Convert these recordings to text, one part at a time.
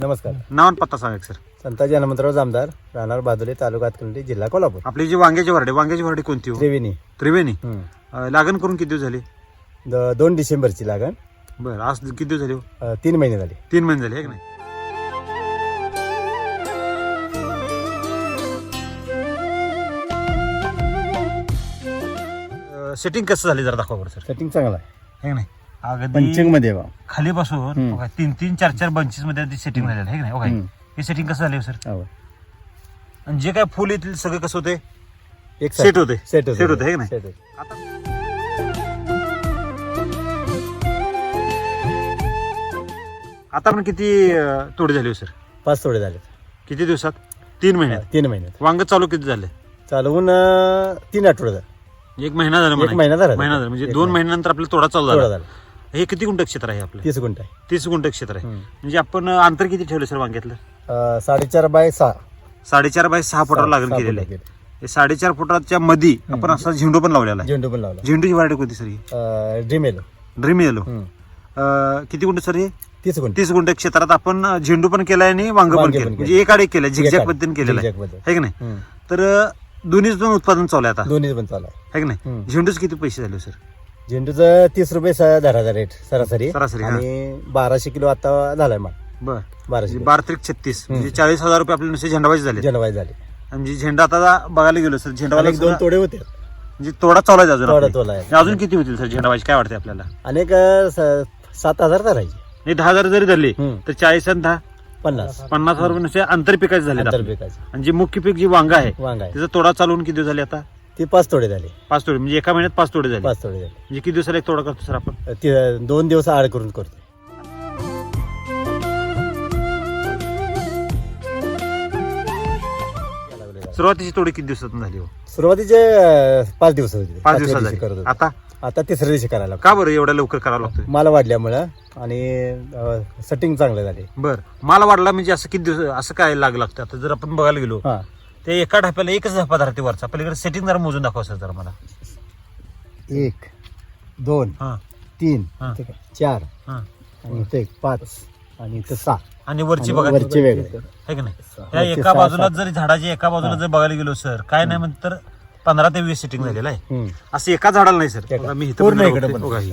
नमस्कार. नाव आणि पत्ता सांगा सर. संताजी हनुमंतराव जामदार राहणार बादुले तालुका हातकंडी जिल्हा कोल्हापूर. आपली जी वांग्याची वराडी वांग्याची वराडी कोणती हो? त्रिवेणी. त्रिवेणी? हम्म. अं, लागण करून किती दिवस झाले? द- दोन डिसेंबरची लागण. बरं आज किती दिवस झाले हो? अ, तीन महिने झाले. तीन महिने झाले आहे की नाही? सेटिंग कसं झाले जरा दाखवा बरं सर. सेटिंग चांगला आहे. आहे की नाही? अगदी पंचिंगमध्ये बा. खाली बसून हम्म. बघा, तीन तीन चार चार बंचेस मध्ये सेटिंग झालेलं आहे की नाही? बघा, हम्म. हे सेटिंग कसं झाले सर हो. आणि जे काय फुल येतील सगळं कसं होते एक सेट होते सेट होते सेट होते है की नाही? सेट होते आता आता आपण किती अं, तोडे झाले हो सर पाच तोडे झाले. किती दिवसात? तीन महिन्यात? तीन महिन्यात. वांग चालू किती झाले? चालवून अ, तीन आठवडे झाले. एक महिना झाला एक. महिना झाला. महिना झाला. म्हणजे एक दोन महिना. महिन्यानंतर आपला तोडा चालू तोडा झाला. झाला. हे किती गुंठ क्षेत्र आहे आपलं? तीस गुंठ. आहे तीस गुंठ क्षेत्र आहे. म्हणजे आपण अंतर किती ठेवलं सर वांग्यातलं? अ, साडेचार बाय सहा. साडेचार बाय सहा फुटावर लागण सहा केलेलं आहे. केलं. हे साडेचार फुटाच्या मध्ये आपण असा झेंडू पण लावलेला आहे. झेंडू पण लावला झेंडूची व्हरायटी कोणती सर ही? Dream yellow dream yellow. हम्म. किती गुंठ सर हे? तीस गुंठ. तीस गुंठ क्षेत्रात आपण झेंडू पण केलाय आणि वांग पण वांगे केलं पण म्हणजे एक आड केलं झिकझॅक. पद्धतीने केलेलं आहे. पद्धत. है की नाही? हम्म. तर दोन्हीच उत्पादन चालू आहे आता. दोन्ही पण चालू आहे. है की नाही? हम्म. झेंडूच किती पैसे झाले हो, सर? झेंडूचं तीस रुपये स- दर हजार रेट सरासरी. सरासरी, हा. आणि बाराशे किलो आता झालाय माल. बर. बाराशे किलो. बारा त्रिक छत्तीस म्हणजे चाळीस हजार रुपये आपले नुसते झेंडाबाजी झाले. जनवाय झाले. म्हणजे झेंडा आता बघायला गेलो सर झेंडावाला अनेक दोन तोडे होते. म्हणजे तोडा चालू आहे अजून तोडा आपले. आहे. म्हणजे अजून किती होतील सर झेंडाबाजी? काय वाटते आपल्याला? अनेक अ, स- सात हजार धरायचे. नाही दहा हजार जरी धरले हम्म. तर चाळीस आणि दहा. पन्नास. पन्नास हजार रुपये नुसते आंतर पिकाचे झाले अंतर आपले. पिकाचे. आणि जे मुख्य पीक जी वांगा आहे वांग आहे. त्याचा तोडा चालवून किती दिवस झाले आता? ती पाच तोडे झाले. पाच तोडे म्हणजे एका महिन्यात पाच तोडे झाले. पाच तोडे झाले. म्हणजे किती दिवसाला एक तोडा करतो सर आपण? ती दोन दिवस आड करून करतो. सुरुवातीची तोडी किती दिवसातून झाली हो? सुरुवातीचे अ, पाच दिवस होते. पाच पाचव्या दिवसात दिवशी झाली. होतो. आता? आता तिसऱ्या दिवशी करायला लागतो. का बरं एवढ्या लवकर करावं लागतं माल वाढल्यामुळं आणि सेटिंग चांगलं झाले. बर. मला वाढला म्हणजे असं किती दिवस असं काय लाग लागतं आता जर आपण बघायला गेलो हा. ते एका ढाप्याला एकच ढापा धरते वरचा. पलीकडे सेटिंग जरा मोजून दाखवा सर जरा मला. एक दोन हा. तीन हा. आहे, चार हा. आणि इथे एक पाच आणि इथे सहा. आणि वरची आणि बघा. वरचे वेगळे. है की नाही. त्या वरचे एका सहा, बाजूला. जरी झाडाची एका बाजूला जर बघायला गेलो सर काय नाही म्हणत तर पंधरा ते वीस सेटिंग झालेलं आहे. हम्म. असं एका झाडाला नाही सर. एका. बघा मी इथं पूर्ण पण इकडे पण. बघा हे.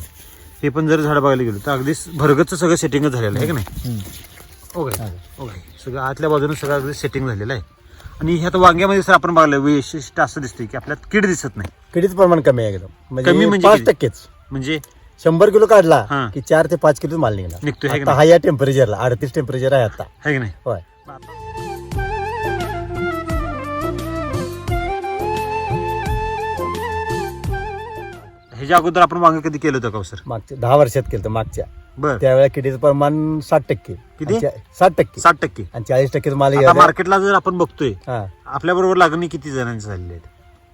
हे पण जर झाड बघायला गेलो तर अगदी भरगतचं सगळं सेटिंगच झालेलं आहे की नाही? हम्म. ओके. ओके. सगळं आतल्या बाजूने सगळं अगदी सेटिंग झालेलं आहे. आणि ह्यात वांग्यामध्ये सर आपण बघायला वैशिष्ट्य असं दिसतंय की आपल्यात कीड दिसत नाही. किडीचं प्रमाण कमी आहे एकदम. कमी म्हणजे पाच किती? टक्केच. म्हणजे? शंभर किलो काढला हा. की चार ते पाच किलो माल निघणार. निघतोय, है की आता नाही? हा या टेम्परेचरला अडतीस टेम्परेचर आहे आता. है की नाही? होय. ह्याच्या अगोदर आपण वांग कधी केलं होतं का हो, सर? मागच्या दहा वर्षात केलं मागच्या. बर. त्यावेळेला किडीचं प्रमाण साठ टक्के. किती? आणि चा- साठ टक्के. साठ टक्के. आणि चाळीस टक्के माल आता. मार्केटला जर आपण बघतोय हा. आपल्या बरोबर लागणी किती जणांची झालेली आहेत?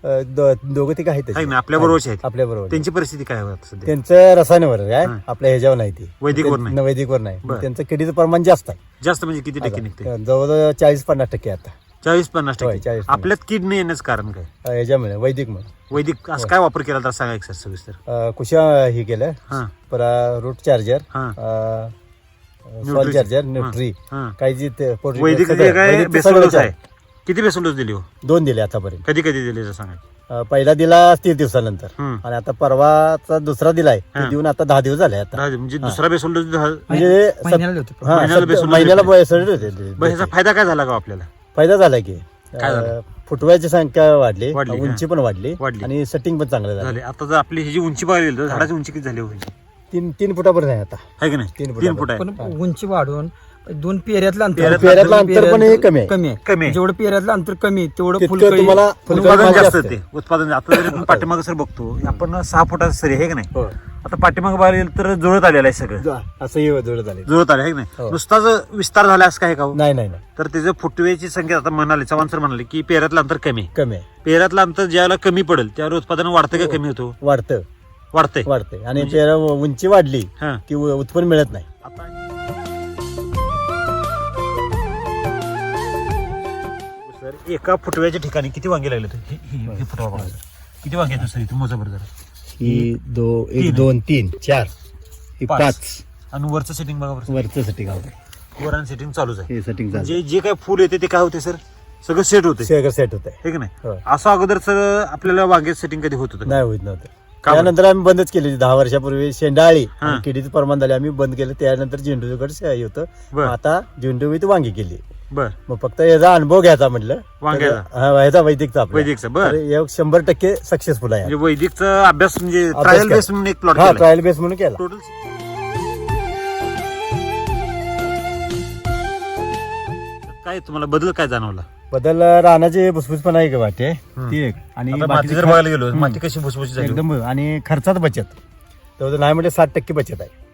अ, दो- दोघं ते आहेत है ना, आहेत. आपल्या बरोबर त्यांची परिस्थिती काय आहे आता सध्या? त्यांचं रसायनवर आहे हा. आपल्या ह्याच्यावर नाही ते. वैदिकवर नाही. न, वैदिकवर नाही. बरं. त्यांचं किडीचं प्रमाण जास्त आहे. जास्त म्हणजे किती टक्के निघते जवळजवळ चाळीस पन्नास टक्के आता. चाळीस पन्नास होय, टक्के 40-50. आपल्यात कीड नाही येण्याचं कारण काय अ, ह्याच्यामुळे वैदिक म्हणून वैदिक असं काय वापर केला तर सांगा एक सर सविस्तर अ, कुशा हे केलं हा परा रूट चार्जर हा सॉल. चार्जर हा. न्यूट्री हा काही जी ते वैदिक सगळं- जे काय वैदिकचं बेसल सगळं डोस आहे चार. किती बेसल डोस दिली हो दोन दिले आतापर्यंत कधी कधी दिले जर सांगा अ, पहिला दिला तीस दिवसानंतर हम्म. आणि आता परवाचा दुसरा दिलाय हा. ते देऊन आता दहा दिवस झाले आता म्हणजे दुसरा बेसल डोस म्हणजे सत- महिन्याला. हा, महिन्याला बेसल महिन्याला होते. बेसल होते ते. ह्याचा फायदा काय झाला का हो आपल्याला फायदा झाला की काय झालं? अ, फुटव्याची संख्या वाढली वाढली, उंची पण वाढली वाढली. आणि सेटिंग पण चांगलं झालं झाले आता जर आपली ही जी उंची बघायला गेली तर झाडाची उंची किती झाली हो ह्याची? तीन तीन फुटापर्यंत आहे आता आहे की नाही तीन. फूट आहे पण उंची वाढवून दोन पेऱ्यातलं अंतर पेऱ्यातलं पेऱ्यातलं अंतर पण हे कमी आहे. कमी आहे कमी आहे. जेवढं पेऱ्यातलं अंतर कमी आहे, तेवढं तितकं फुलकळी तुम्हाला फुलकळी उत्पादन जास्त जास्त ते उत्पादन आता जरी आपण पाठीमागं सर बघतो आपण सहा फुटाचं सरी आहे की नाही हो. आता पाठीमागं बघायला गेलं तर जुळत आलेलं आहे सगळं. असं हे जुळत झाले जुळत आले आहे की नाही? हो. नुसताच विस्तार झाला असं काय का हो? नाही नाही नाही. तर त्याचं फुटवेची संख्या आता म्हणाले चव्हाण सर म्हणाले की पेऱ्यातलं अंतर कमी आहे. कमी आहे. पेऱ्यातलं अंतर ज्यावेळेला कमी पडेल त्यावेळेला उत्पादन वाढतं का कमी होतो? वाढतं. वाढतंय. वाढते आणि म्हणजे- पेरा उंची वाढली हा. की उ- उत्पन्न मिळत नाही. आता सर एका फुटव्याच्या ठिकाणी किती वांगे लागले होते? हे- हे हे फुटवा बघा. सर. किती वांगे आहेत सर इथे मोजा बरं जरा. ही दो तीन. एक दोन तीन चार. ही पाच. पाच. आणि वरचं सेटिंग बघा बरं. वरचं सेटिंग चालूच आहे. हे सेटिंग झालं म्हणजे जे काय फुल येते ते काय होते सर सगळं सेट होते. शेगर सेट होत. आहे हे की नाही? होय. असं अगोदर सर आपल्याला वांगे सेटिंग कधी होत होतं? नाही होत नव्हतं. का बरं? त्यानंतर आम्ही बंदच केली. दहा वर्षापूर्वी शेंडाळी हा. आणि किडीचं प्रमाण झाले. आम्ही बंद केलं. त्यानंतर झेंडूकडे हे होतं. बर. आता झेंडू वांगी केली. बर. मग फक्त याचा अनुभव घ्यायचा म्हटलं. वांग्याचा? हा, ह्याचा वैदिकचा आपला. वैदिकचा, बर. तर हे शंभर टक्के सक्सेसफुल आहे. म्हणजे वैदिकचा अभ्यास म्हणजे अभ्यास ट्रायल केला. बेस म्हणून एक प्लॉट हा ट्रायल बेस म्हणून केला. टोटल काय तुम्हाला बदल काय जाणवला? बदल रानाचे भुसभुसपण आहे का वाटे? ती एक. आणि आता माती बाकीचे जर बघायला गेलो. माती कशी भुसभुशी झाली? एकदम आणि खर्चात बचत. तर नाही म्हणजे साठ टक्के बचत आहे.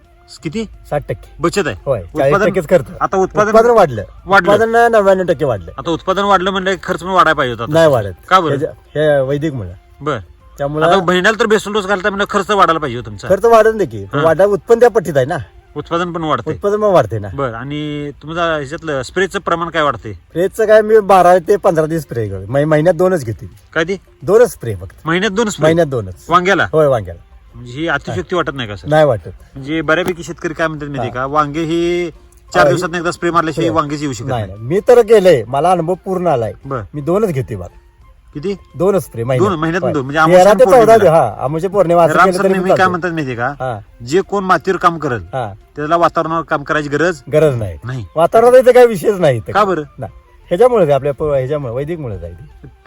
किती? साठ टक्के. बचत आहे. होय चाळीस उत्पादन टक्केच खर्च आता उत्पादन उत्पादन वाढलं. वाढलं. उत्पादन नव्याण्णव टक्के वाढलं. आता उत्पादन वाढलं म्हणजे खर्च पण वाढायला पाहिजे होता नाही वाढत. का बरं? हे वैदिक मुळे बर. त्यामुळे महिन्याला तर बेसन डोस घालता म्हणजे खर्च वाढायला पाहिजे हो तुमचा. खर्च वाढत नाही की. वाढा उत्पन्न त्या पट्टीत आहे ना. उत्पादन पण वाढते उत्पादन मग वाढते ना. बर आणि तुमचा ह्याच्यातलं स्प्रेचं प्रमाण काय वाढते स्प्रेचं काय मी बारा ते पंधरा दिवस स्प्रे महिन्यात दोनच घेते काय ते? दोनच स्प्रे फक्त. महिन्यात दोन? महिन्यात दोनच. वांग्याला? होय वांग्याला. म्हणजे ही अतिशक्ती वाटत नाही का सर? नाही वाटत. म्हणजे बऱ्यापैकी शेतकरी काय म्हणतात माहिती का वांगे ही चार दिवसात एकदा स्प्रे मारल्याशिवाय. वांगेच येऊ शकत नाही. मी तर गेलंय मला अनुभव पूर्ण आलाय. बर. मी दोनच घेते बघ किती? दोनच स्प्रे दोन महिन्यातून दोन. म्हणजे तेरा अमावस्या ते चौदा पौर्णिमेला. दिवस हा आमच्या पौर्णिमा राम सर नेहमी. काय म्हणतात माहिती का हा. जे कोण मातीवर काम करल हा. त्याला वातावरणावर काम करायची गरज गरज नाही. नाही. वातावरणात इथं काही विषयच नाही इथं. का बरं? नाही. ह्याच्यामुळे आपल्या प- ह्याच्यामुळे वैदिक मुळे जाईल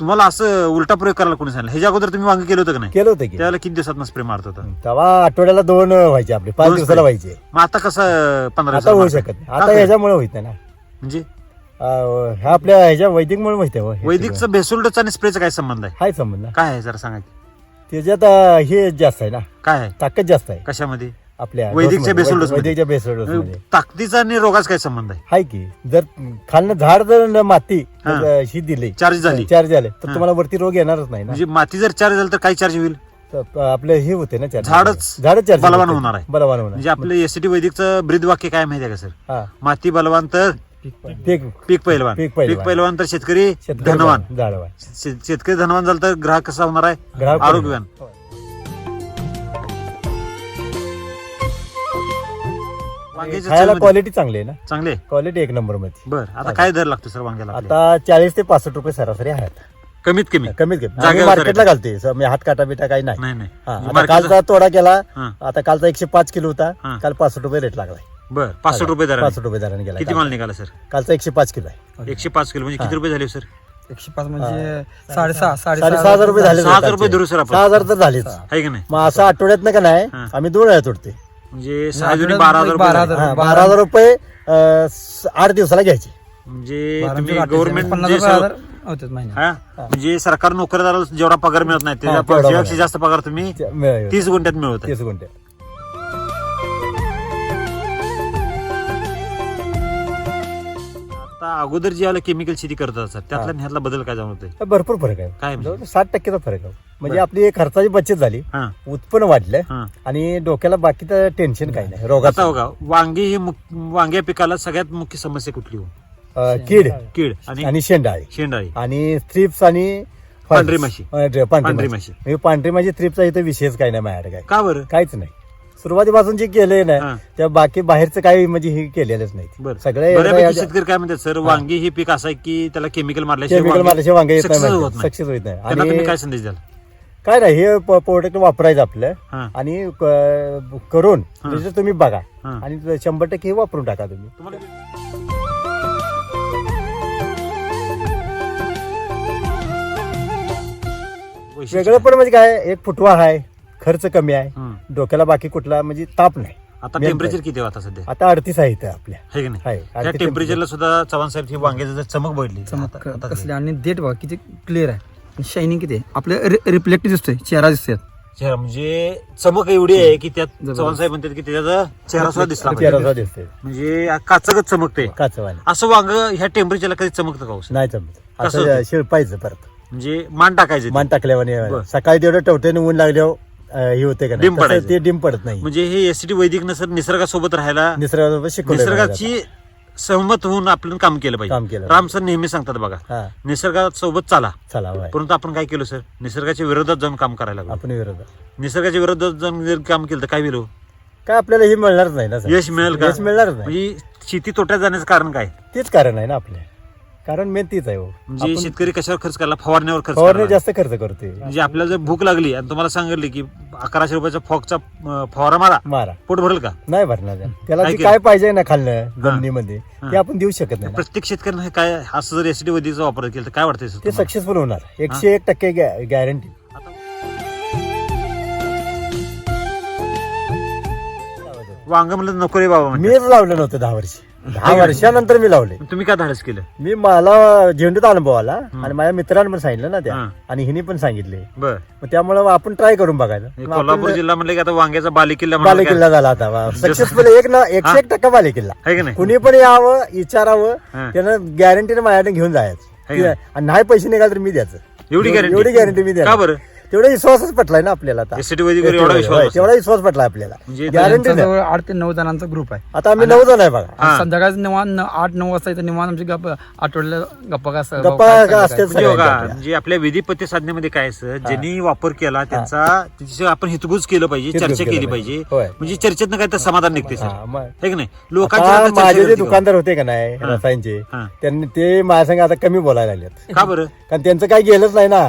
तुम्हाला असं उलटा प्रयोग करायला कोणी सांगितलं? ह्याच्या अगोदर तुम्ही वांगे केलं होतं का नाही? केलं होतं की. त्याला किती दिवसात स्प्रे मारत होता? तेव्हा आठवड्याला दोन व्हायचे आपले. पाच दोन दिवसाला spray. व्हायचे. मग आता कसं पंधरा आता दिवसाला होऊ मारताय? शकत नाही. का आता? ह्याच्यामुळे होत नाही ना. म्हणजे? अं, ह्या आपल्या ह्याच्या वैदिक मुळे माहिती आहे हो, वैदिकचं बेसोल्डचा आणि स्प्रेचा काय संबंध आहे. हाय संबंध. ना काय आहे जरा सांगा की. त्याच्यात अं, हे जास्त आहे ना. काय आहे? ताकद जास्त आहे. कशामध्ये? आपल्या वैदिकच्या. बेसल डोसमध्ये. वैदिकच्या बेसल डोसमध्ये ताकदीचा आणि रोगाचा काय संबंध आहे हाय की जर खालनं झाड जर न माती हा. ही दिली चार्ज झाली चार्ज झाले तर हा. तुम्हाला वरती रोग येणारच नाही ना म्हणजे माती जर चार्ज झाली तर काय चार्ज होईल तर आपलं हे होते ना झाडच झाडच चार्ज बलवान होणार आहे. बलवान होणार म्हणजे आपलं एसटी वैदिकचं ब्रीद वाक्य काय माहिती आहे का सर हा माती बलवान तर पीक पीक पैलवान पीक पीक पैलवान. पैलवान तर शेतकरी शेतकरी धनवान झाडवान शे- शेतकरी धनवान झालं तर ग्राहक कसा होणार आहे ग्राहक आरोग्यवान होय. खायला चवीमध्ये- क्वालिटी चांगली आहे ना? चांगले क्वालिटी एक नंबरमध्ये बर आता काय दर लागतो सर वांग्याला आपल्या? आता चाळीस ते पासष्ट रुपये सरासरी आहेत. कमीत कमी. कमीत कमी. जागेवर मार्केटला करायचं. घालते हात काटा बिटा काही नाही. हा, आता कालचा तोडा केला. हा. आता कालचा एकशे पाच किलो होता. काल पासष्ट रुपये रेट लागलाय. बर पाचशे रुपये दर पासष्ट रुपये दराने गेला. किती माल निघाला सर? कालचा एकशे पाच किलो आहे. एकशे पाच किलो. म्हणजे किती रुपये झाले सर? एकशे पाच म्हणजे साडेसहा साडेसहा हजार रुपये झाले सहा हजार रुपये धरू सर आपण. सहा हजार तर झालेच. आहे की नाही? मग असं आठवड्यात का नाही हा. आम्ही दोन वेळा तोडते म्हणजे सहा आठवड्यात जुनी बारा हजार रुपये बारा झाले. हजार. हा, बारा हजार रुपये अं, स- आठ दिवसाला घ्यायचे म्हणजे बारा तुम्ही म्हणजे गव्हर्नमेंट पन्नास जे रुपये सर्व- हजार होतात महिन्यात हा म्हणजे सरकार नोकरदाराला जेवढा पगार मिळत नाही हा, तेवढा त्याच्यापेक्षा पगार. जास्त पगार तुम्ही ते- मिळाले. तीस गुंठ्यात मिळवत आहे. तीस गुंठे आता अगोदर जे आलं केमिकल शेती करत असतात त्यातला आणि ह्यातला बदल काय जाणवतोय? तर भरपूर फरक काय आहे म्हणजे? जवळजवळ साठ टक्केचा फरक आहे. म्हणजे. आपली खर्चाची बचत झाली. हा. उत्पन्न वाढलं हा. आणि डोक्याला बाकीचं टेन्शन काही नाही. आता रोगाचा बघा वांगी ही मुक- वांग्या पिकाला सगळ्यात मुख्य समस्या कुठली हो? अं, कीड. कीड आणि आणि शेंडाळी. शेंडाळी. आणि थ्रिप्स आणि. पांढरी माशी. अं, पांढरी पांढरी माशी माशी. म्हणजे पांढरी माशी थ्रिप्सचा इथं विषयच काही नाही माझ्याकडे काय का बरं? काहीच नाही. सुरुवातीपासून जे केलंय हा. ना त्या बाकी बाहेरचं काही म्हणजे हे केलेलंच नाही. बरं. सगळे शेतकरी काय म्हणतात सर वांगी ही पीक असं आहे की त्याला केमिकल केमिकल वांगे मारल्याशिवाय वांगे येत success होत नाही. सक्सेस होत नाही. त्यांना तुम्ही आणि काय संदेश द्याल? काय नाही हे प्रोडक्ट वापरायचं आपलं. हा. आणि क- करून. रिझल्ट तुम्ही बघा. हा. आणि शंभर टक्के हे वापरून टाका तुम्ही. तुम्हाला वैशिष्ट्य वेगळं पण म्हणजे काय एक फुटवा आहे खर्च कमी आहे. डोक्याला बाकी कुठला म्हणजे ताप नाही. आता टेम्परेचर किती आहे आता सध्या? आता अडतीस आहे इथं आपल्या. आहे की नाही? आहे त्या अडतीस टेम्परेचरला सुद्धा चव्हाण साहेब ही वांग्याची जर चमक बघली चमक आता- आता कसली आणि डेट बघा किती क्लिअर आहे. शायनिंग किती आहे. आपलं रिफ्लेक्ट दिसतोय चेहरा दिसतोय. चेहरा म्हणजे चमक एवढी आहे की त्यात जबरदस्त. चव्हाण साहेब म्हणतात की त्याचा चेहरा सुद्धा दिसला पाहिजे. दिसते म्हणजे काचकच चमकते काचवाने असं वांग ह्या टेम्परेचरला कधी चमकतं का हो? नाही जमत कसं असं होतं? शिळपायचं परत. म्हणजे मान टाकायचं ते. मान टाकल्यावाने बरं. सकाळी तेवढं टवट्याने ऊन लागल्यावर अं, हे होते का नाही? डिम तसं पडायचं. ते डिम पडत नाही. म्हणजे हे एसटी वैदिक नसर निसर्गासोबत राहायला निसर्गासोबत शिकवलं निसर्गाची सहमत होऊन आपण काम केलं काम पाहिजे केलं राम सर नेहमी सांगतात बघा हा. निसर्गासोबत चाला. चला बाय परंतु आपण काय केलं सर? निसर्गाच्या विरोधात जाऊन काम करायला लागलो. आपण विरोधात. निसर्गाच्या विरोधात जाऊन जर काम केलं तर काय होईल हो? काय आपल्याला हे मिळणारच नाही ना सर? यश मिळेल का? यश मिळणारच नाही. म्हणजे शेती तोट्यात जाण्याचं कारण काय? तेच कारण आहे ना आपले. कारण मेन तीच आहे हो. म्हणजे आपण शेतकरी कशावर खर्च करला फवारण्यावर खर्च फवारणी. जास्त खर्च करतोय म्हणजे आपल्याला जर भूक लागली आणि तुम्हाला सांगितले की अकराशे रुपयाचा फॉकचा फवारा मारा मारा पोट भरेल का नाही भरणार त्याला. त्याला काय जे केलं? काय पाहिजे ना खाल्लं जमिनीमध्ये हा. ते आपण देऊ शकत नाही ना. प्रत्येक शेतकऱ्यांना हे काय असं जर एसिडी वधीचा वापर केला तर काय वाटतंय ते तुम्हाला? सक्सेसफुल होणार एकशे एक टक्के गॅरंटी वांग म्हणलं नको रे बाबा म्हणजे. मीच लावलं नव्हतं दहा वर्ष दहा वर्षानंतर मी लावले. तुम्ही काय धाडस केलं? मी मला झेंडूत अनुभव आला आणि माझ्या मित्रांनी पण सांगितलं ना त्या. हा. आणि हिने पण सांगितले. बर. मग त्यामुळे आपण ट्राय करून बघायला हे मग कोल्हापूर जिल्हा म्हणलं की आता वांग्याचा बालेकिल्ला म्हणाल काय? बालेकिल्ला झाला आता. सक्सेसफुल एक ना एकशे एक टक्का बालेकिल्ला. आहे का नाही? कुणी पण यावं विचारावं हा. त्यानं गॅरंटीने माझ्याकडे घेऊन जायचं? आणि नाही पैसे निघाल तर मी द्यायचं. एवढी गॅरंटी एवढी गॅरंटी मी का द्या बरं? तेवढा विश्वासच पटलाय ना आपल्याला आता एसिडी वैदिकवर एवढा विश्वास होय, बसला. तेवढा विश्वास पटलाय आपल्याला म्हणजे गॅरंटी नाही जवळ आठ ते नऊ जणांचा ग्रुप आहे आता आम्ही नऊ जण आहे बघा हा. संध्याकाळी निवान आठ नऊ वाजता इथं निवान आमची गप्पा आठवड्याला गप्पा का असं- गप्पा काय का असतेच? म्हणजे बघा सगळ्यांच्या. म्हणजे आपल्या विधिपत्य साधनेमध्ये काय असं ज्यांनी वापर केला त्यांचा त्याची आपण हितगुज केलं पाहिजे हितगुज चर्चा केलं केली पाहिजे. पाहिजे होय. म्हणजे चर्चेतनं काय तर समाधान निघते सर हा, मग. आहे की नाही लोकांची आता आता चर्चा माझे जे? दुकानदार होते का नाही. रसायनचे हा. त्यांनी ते माझ्या संग आता कमी बोलायला लागलेत का बरं कारण त्यांचं काही गेलंच नाही ना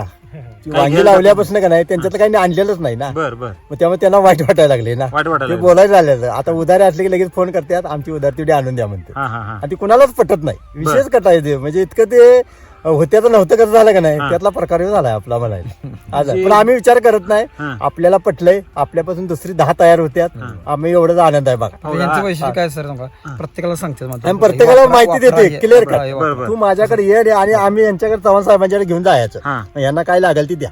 वांगी लावल्यापासून का नाही त्यांच्यात काही आणलेलंच नाही ना. बर बर. मग त्यामुळे त्यांना वाईट वाटायला लागले ना. वाटायला ते लागलं. बोलायला लागले. आता उधारी असले की लगेच फोन करतात आमची उधार तेवढी आणून द्या म्हणते. हा हा हा. आणि ती कुणालाच पटत नाही. विशेष कटाय ते म्हणजे इतकं ते होत्याचं नव्हतं कसं झालं का नाही? हा. त्यातला प्रकार झालाय आपला म्हणायला. आज म्हणजे- पण आम्ही विचार करत नाही. हा. आपल्याला पटलंय आपल्यापासून दुसरी दहा तयार होत्यात. आम्ही एवढाच आनंद आहे बघा. हो, यांचं हा, वैशिष्ट्य काय सर? प्रत्येकाला सांगते प्रत्येकाला माहिती देते क्लिअर हे. बरं. तू माझ्याकडे ये रे आणि आम्ही यांच्याकडे चव्हाण साहेबांच्याकडे घेऊन जायचं. हा. यांना काय लागेल ती द्या.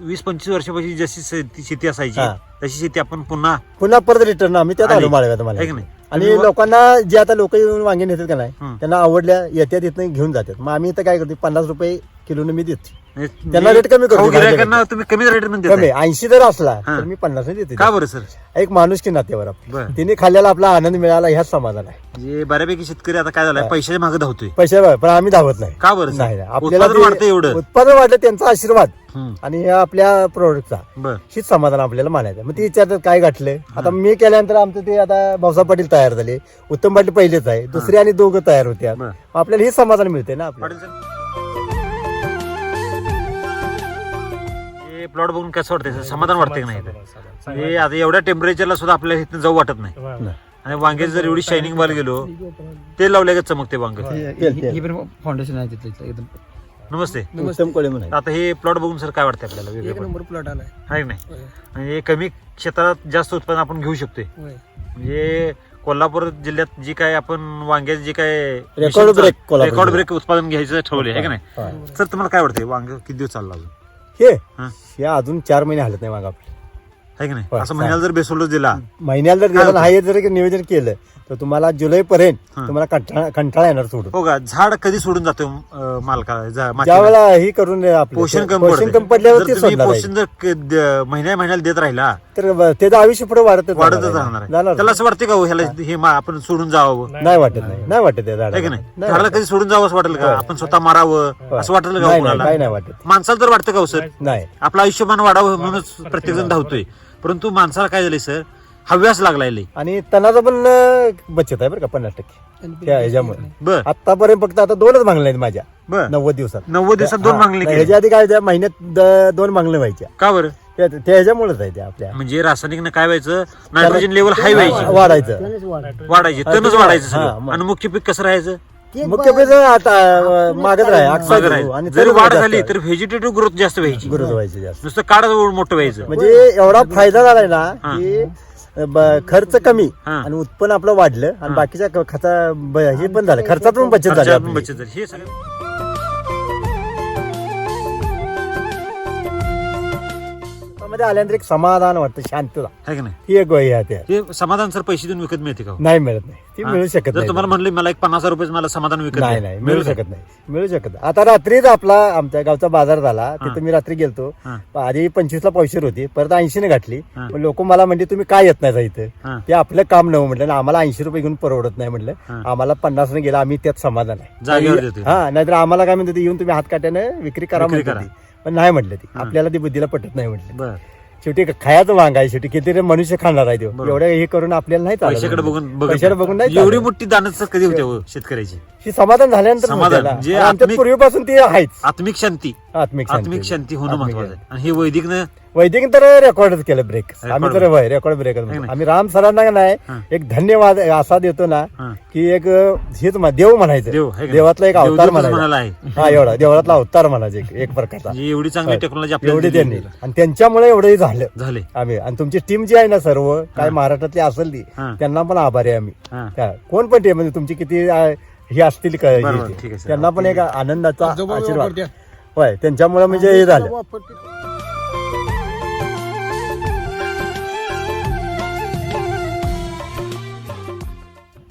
वीस पंचवीस वर्षापासून जशी शेती शेती असायची हा. तशी शेती आपण पुन्हा पुन्हा परत रिटर्न आम्ही त्यात आली. माळव्यात मला की? आणि लोकांना जे आता लोक येऊन वांगे नेतात का नाही हं. त्यांना आवडल्या येत्यात इथनं घेऊन जातात मग आम्ही इथं काय करतो पन्नास रुपये किलोने मी देते. त्यांना रेट कमी करतो गिरायकांना तुम्ही कमी रेटमध्ये कमी देताय. ऐंशी जर असला हा. तर मी पन्नास देते. का बरं सर? एक माणूस की आपलं. बर. तिने खाल्ल्याला आपला आनंद मिळाला ह्याच समाधान आहे. म्हणजे बऱ्यापैकी शेतकरी आता काय झालाय पैशाच्या मागे धावतोय. पैसे बघ, पण आम्ही धावत नाही. का बरं नाही सर? नाही. आपल्याला उत्पादन ते- वाढतं एवढं. उत्पादन वाढलं त्यांचा आशीर्वाद. हम्म. आणि ह्या आपल्या प्रोडक्टचा बर. हीच समाधान आपल्याला मानायचं मग ते विचारतात काय गाठलं आता मी केल्यानंतर आमचं ते आता भाऊसाहेब पाटील तयार झाले. उत्तम पाटील पहिलेच आहे. दुसरे आणि दोघं तयार होते बर. आपल्याला हेच समाधान मिळते ना आपल्याला. पाटील. प्लॉट बघून कसं वाटतंय? समाधान वाटतंय की नाही? हे आता एवढ्या टेम्परेचरला सुद्धा आपल्याला इथं जाऊ वाटत नाही. आणि वांग्याची जर एवढी शायनिंग बाल गेलो ते लावले का चमकते वांग. हे- पण फाउंडेशन आहे तिथलं एकदम. नमस्ते. उत्तम कोळे म्हणून आहे. आता हे प्लॉट बघून सर काय वाटतं आपल्याला? वेगळं प्लॉट आलाय. आहे की नाही? म्हणजे कमी क्षेत्रात जास्त उत्पादन आपण घेऊ शकतोय. म्हणजे कोल्हापूर जिल्ह्यात जी काय आपण वांग्याचे जे काय Record break Kolhapur record break उत्पादन घ्यायचं ठरवले आहे की नाही? हा. सर तुम्हाला काय वाटतंय? वांग किती दिवस चालला अजून हे हा. हे अजून चार महिने हलत नाही मग आपले आहे की नाही? होय, असं महिन्याला जर बेसोल्डोस दिला. महिन्याला जर दिलं नाही जर नियोजन केलं तर तुम्हाला जुलै पर्यंत हा. तुम्हाला कंटाळा कंटाळा येणार सोडून. हो का? झाड कधी सोडून जातो अं, मालकाला जा- ज्या मातीला? वेळेला ही करून आपलं पोषण ते- कमी पोषण पडतंय. कमी पडल्यावर जर ते तुम्ही सोडणार आहे. पोषण जर क- द- महिन्या महिन्याला देत राहिला तर ब- त्याचं आयुष्य पुढे वाढतच वाढतच जाणार राहणार आहे त्याला असं वाटतं का हो, ह्याला हे. मा- आपण सोडून जावं? नाही वाटत नाही नाही वाटत त्या आहे की झाडाला नाही? नाही झाडाला वाटत. कधी सोडून जावं असं वाटेल का? आपण स्वतः मारावं असं वाटेल का हो नाही नाही कोणाला? काय नाही वाटत. माणसाला तर वाटतं का हो सर? नाही. आपलं आयुष्यमान वाढावं म्हणूनच प्रत्येक जण धावतोय. परंतु माणसाला काय झालंय सर हव्यास लागलाय लय. आणि तणाचा पण बचत आहे बरं का पन्नास टक्के. त्या ह्याच्यामुळे. बर. आतापर्यंत फक्त आता दोनच मागण्या आहेत माझ्या. बर. नव्वद दिवसात. नव्वद दिवसात दोन हा, केली. ह्याच्या आधी काय त्या महिन्यात दोन मागण्या व्हायच्या. का बरं? त्या ह्याच्यामुळेच आहे त्या आपल्या. म्हणजे रासायनिक काय व्हायचं? नायट्रोजन लेवल हाय व्हायची. वाढायचं. वाढायची. तणच वाढायचं हा. आणि मुख्य पीक कसं राहायचं? मुख्य पेज आता मागत राहा मागं राहायचं. आणि जर तरी वाढ झाली. तर व्हेजिटेटिव्ह ग्रोथ जास्त व्हायची गुरुत्व व्हायचे जास्त नुसतं काढ मोठं व्हायचं म्हणजे एवढा फायदा झालाय ना हा. की ब- खर्च कमी हा. आणि उत्पन्न आपलं वाढलं आणि बाकीच्या खर्चा ब- हे पण झालं खर्चात पण बचत झाली आपली. बचत झाली हे सगळं मध्ये आल्यानंतर एक समाधान वाटतं शांतता आहे की नाही ही एक गोष्ट आहे त्या. हे समाधान सर पैसे देऊन विकत मिळते का हो? नाही मिळत नाही ती हा? मिळू शकत जर नाही तुम्हाला म्हणले मला एक पन्नास हजार रुपये मला समाधान विकत नाही. नाही मिळू का? शकत नाही मिळू शकत नाही. आता रात्रीच आपला आमच्या गावचा बाजार झाला तिथं मी रात्री गेलतो हा. आधी पंचवीस ला पावशेर होती परत ऐंशी ने घातली हा. लोक मला म्हणजे तुम्ही काय येत नाही इथं हा. ते आपलं काम नव्हतं म्हटलं आणि आम्हाला ऐंशी रुपये घेऊन परवडत नाही म्हटलं. आम्हाला पन्नास ने गेला आम्ही त्यात समाधान आहे जागेवर. हा नाहीतर आम्हाला काय म्हणते येऊन तुम्ही हात काट्यानं विक्री करा विक्री म्हणते करा. ती. पण नाही म्हटलं ती. आपल्याला ती बुद्धीला पटत नाही म्हटलं. बर. शेवटी खायचं वांग आहे. शेवटी किती मनुष्य खाणार आहे तो. एवढं हे करून आपल्याला नाही चालत. बघून बघत नाही. बघून नाही एवढी चालत. मोठी दानच कधी होते हो शेतकऱ्याची? ही समाधान झाल्यानंतर समाधान, होते ना. जे आणि आमच्यात आत्मिक- पूर्वीपासून ती आहेच. आत्मिक शांती. आत्मिक आत्मिक शांती होणं आत्मिक महत्वाचं आहे. आणि हे वैदिकनं वैदिक तर रेकॉर्डच केलं ब्रेक आम्ही तर break. Record break. आम्ही राम सरांना नाही हा. एक धन्यवाद असा देतो ना. की एक हेच देव म्हणायचं? देवातला एक अवतार म्हणायचा हा एवढा देवळातला अवतार म्हणायचं एक- एक प्रकारचा एवढी चांगली. टेक्नॉलॉजी आपल्याला एवढी त्यांनी आणि त्यांच्यामुळे एवढंही झालं झाले आम्ही आणि तुमची टीम जी आहे ना सर्व काय महाराष्ट्रातली असेल ती. त्यांना पण आभारी आहे आम्ही. काय, कोण पण टीम म्हणजे तुमची किती हे असतील. त्यांना पण एक आनंदाचा आशीर्वाद होय त्यांच्यामुळे म्हणजे हे झालं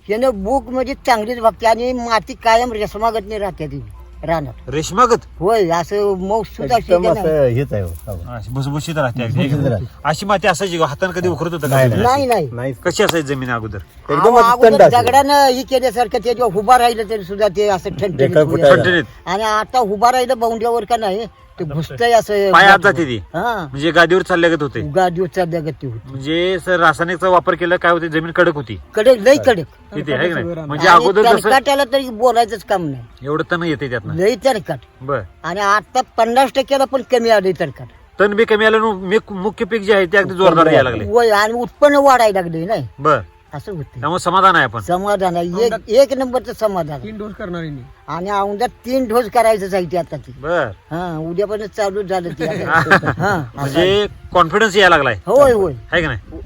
यानं बुक म्हणजे चांगलीच बघते आणि माती कायम रेशमागतने राहते ती रानात रेशमागत होय असं मऊ सुद्धा एकदम असं हेच आहे हो. हो. अशी भुसभुशीत राहते अगदी. भुसभुशीत राहते. अशी माती असायची का? हातानं कधी उखरत होतं का नाही? नाही नाही नाही कशी असायची जमीन अगोदर एकदम अहो, असं थंड अगोदर असेल. दगडानं हे केल्यासारखं ते जेव्हा उभा राहिलं तरी सुद्धा ते असं ठणठणीत डेकर होईल. फुटायला. ठणठणीत. आणि आता उभा राहिलं बाउंड्यावर का नाही ते घुसतंय असं पाय आत जाते ती. हा. म्हणजे गादीवर चालल्यागत होते. जगत होती. म्हणजे सर रासायनिकचा वापर केला काय होते? जमीन कडक होती. कडक लई कडक. तिथे आहे का नाही? म्हणजे आणि अगोदर जसं तणकाटाला तरी बोलायचंच काम नाही. एवढं तण येते त्यातनं. लई तरकाट बर. आणि आता पन्नास टक्क्याला पण कमी आले तरकाट तण बी कमी आलं मुख्य पीक जे आहे ते अगदी जोरदार यायला लागले. वय आणि उत्पन्न वाढायला लागले नाही. बर. असं होते त्यामुळे समाधान आहे आपण. समाधान आहे. एक एक नंबरचं समाधान तीन डोस करणार आणि औंधात तीन डोस करायचंच आहे ते आता ती. बर. हा उद्यापासून चालू झालं ते. आता. हा. असं आहे. म्हणजे कॉन्फिडन्स यायला लागलाय. होय होय. आहे का नाही?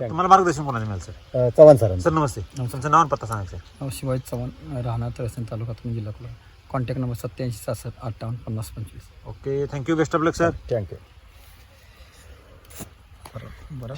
तुम्हाला मार्गदर्शन कोणाचं मिळालं सर? अं, चव्हाण सरांचं. सर नमस्ते. तुमचं नाव आणि पत्ता सांगा सर. शिवाजी चव्हाण राहणार तळसण तालुका तुम्ही जिल्हा कोल्हापूर कॉन्टॅक्ट नंबर सत्याऐंशी सहासष्ट अठ्ठावन्न पन्नास पंचवीस. Okay thank you best of luck sir thank you बरोबर